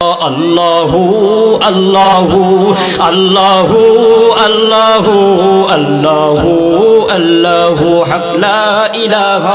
আল্লাহু আল্লাহু আল্লাহু আল্লাহু আল্লাহু আল্লাহু হক লা ইলাহা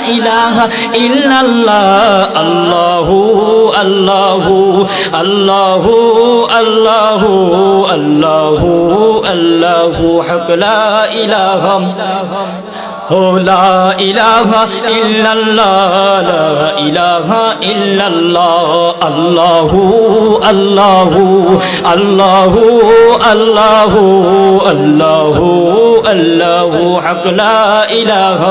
ইলাহা ইল্লাল্লাহ, আল্লাহু আল্লাহু আল্লাহু আল্লাহু আল্লাহু আল্লাহু হক, লা ইলাহা লা ইলাহা ইল্লাল্লাহ, লা ইলাহা ইল্লাল্লাহ, আল্লাহু আল্লাহু আল্লাহু আল্লাহু আল্লাহু আল্লাহু হক, লা ইলাহা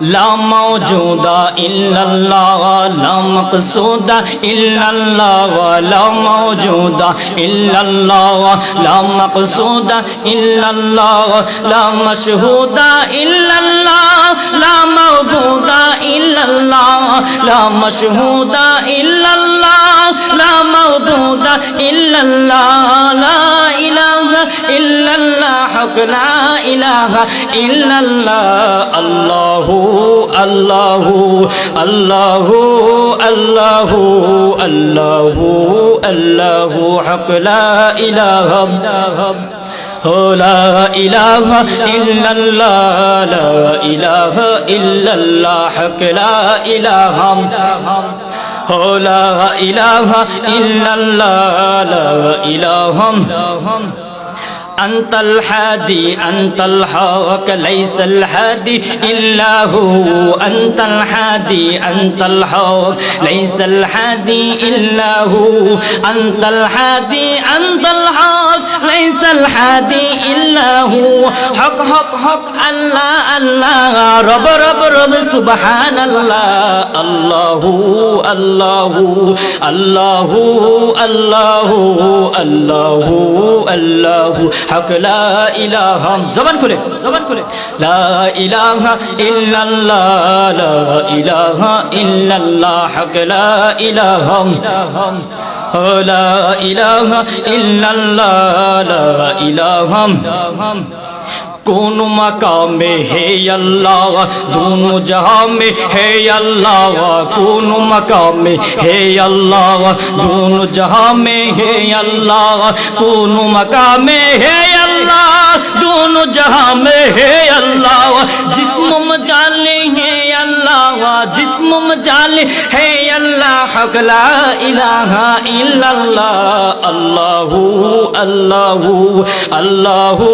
لا موجود إلا الله لا مقصود إلا الله لا موجود إلا الله لا مقصود إلا الله لا مشهود إلا الله لا معبود إلا الله لا مشهود إلا الله لا معبود إلا الله لا إله إلا الله حق لا إله إلا الله الله الله الله الله الله الله حق لا إله لا إله إلا الله لا إله إلا الله حق لا إله لا إله إلا الله لا إله أنت الحادي أنت الحق ليس الحادي. إلا هو أنت الحادي أنت الحق ليس الحادي إلا هو أنت الحادي أنت الحق ليس الحادي إلا هو حق حق حق الله الله. رب رب رب سبحان الله. الله الله الله الله الله الله. হক, লা ইলাহা, জবান খুলে জবান খুলে। লা ইহ ইহ লা ইহ ইল্লাল্লাহ, হক, লা ইলাহা লা ইলাহা ইল্লাল্লাহ, লা ইলাহা कौन मका में हे अल्लाह? दोनों जहाँ में हे अल्लाह। कौन मका में हे अल्लाह? दोनों जहाँ में हे अल्लाह। कौन मका में हे अल्लाह? दोनों जहाँ में हे अल्लाह। जिसम जाने हैं अल्लाह जिस्म मजाले है अल्लाह हक ला इलाहा इल्लल्लाह अल्लाहु अल्लाहु अल्लाहु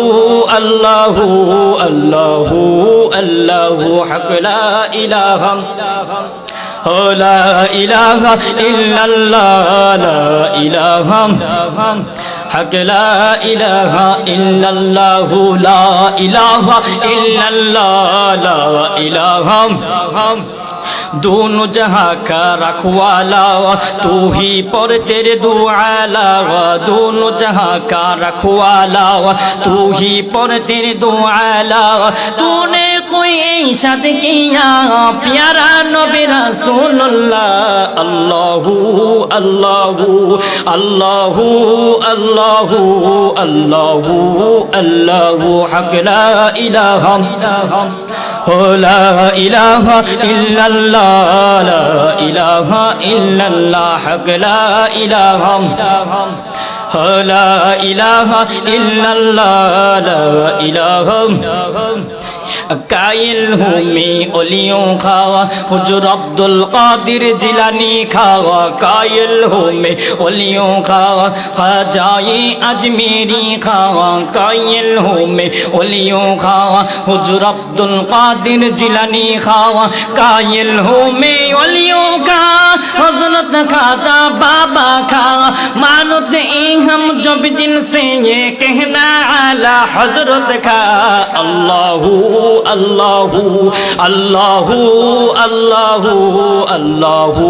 अल्लाहु अल्लाहु अल्लाहु हक ला इलाहा لا إله إلا الله لا إله হক লা ইলাহা ইল্লাল্লাহু লা ইলাহা ইল্লাল্লাহ লা ইলাহা दोनों जहाँ का रखवाला तू ही पर तेरे दुआला दोनों जहाँ का रखवाला तू ही पर तेरे दुआला तूने কই এই সাথে কিয়া পিয়ারা নবী রাসূলুল্লাহ? আল্লাহু আল্লাহু আল্লাহু আল্লাহু আল্লাহু আল্লাহু হক লা ইলাহা লা ইলাহা ইল্লাল্লাহ, লা ইলাহা ইল্লাল্লাহ, হক লা ইলাহা লা ইলাহা কাইল হুমি অলিও খাওয়া হুজুর আব্দুল কাদির জিলানি খাওয়া কাইল হুমি অলিও খাওয়া খাজাই আজমেরি খাওয়া কাইল হুমি অলিও খাওয়া হুজুর আব্দুল কাদির জিলানি খাওয়া কাইল হুমি অলিও খা হজরত খাজা বাবা খা ভারত ইহম জব দিন সে কহনা আলা হজরত আল্লাহু আল্লাহু আল্লাহু আল্লাহু আল্লাহু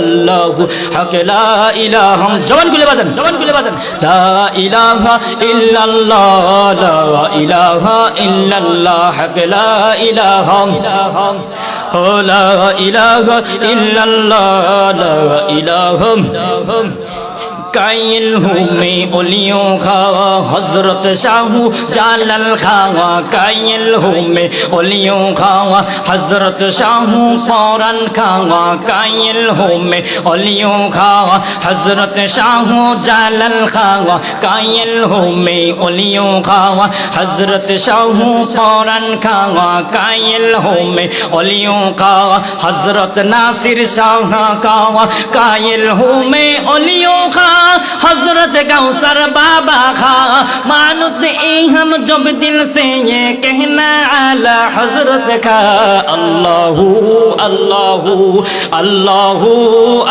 আল্লাহু। হকলা ইলাহম জবান গুলে বাজান, জবান গুলে বাজান। লা ইলাহ ইল্লাল্লাহ, লা ইলাহ ইল্লাল্লাহ হকলা ইলাহম ইলাহম হো লা ইলাহা ইল্লাল্লাহ, লা ইলাহম ইলাহম কাইল হুমে ওলিও খাওয়া হজরত শাহু জালাল খাওয়া, কাইল হুমে ওলিও খাওয়া হজরত শাহু ফৌরান খাওয়া, কাইল হুমে ওলিও খাওয়া হজরত শাহু জালাল খাওয়া, কাইল হুমে ওলিও খাওয়া হজরত শাহু ফৌরান খাওয়া, কাইল হুমে ওলিও খাওয়া হজরত নাসির শাহ খাওয়া, কাইল হুমে ওলিও খাওয়া। हजरत गौसर बाबा खा मानुत ए हम जब दिल से ये कहना आला हजरत का अल्लाहू अल्लाहू अल्लाहू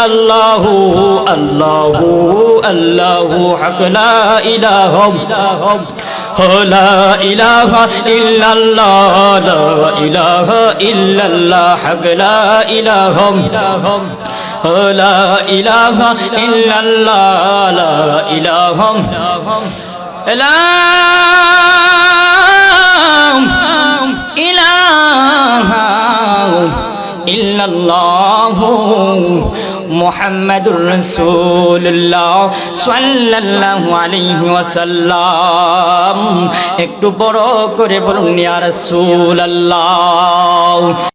अल्लाहू अल्लाहू अल्लाहू हक ला इलाहा لا إله إلا الله لا إله إلا الله حق لا إله লা ইলাহা ইল্লাল্লাহ, লা ইলাহা লা ইলাহা ইল্লাল্লাহ, মুহাম্মাদুর রাসূলুল্লাহ সাল্লাল্লাহু আলাইহি ওয়াসাল্লাম। একটু বড় করে বলুন, ইয়া রাসূলুল্লাহ।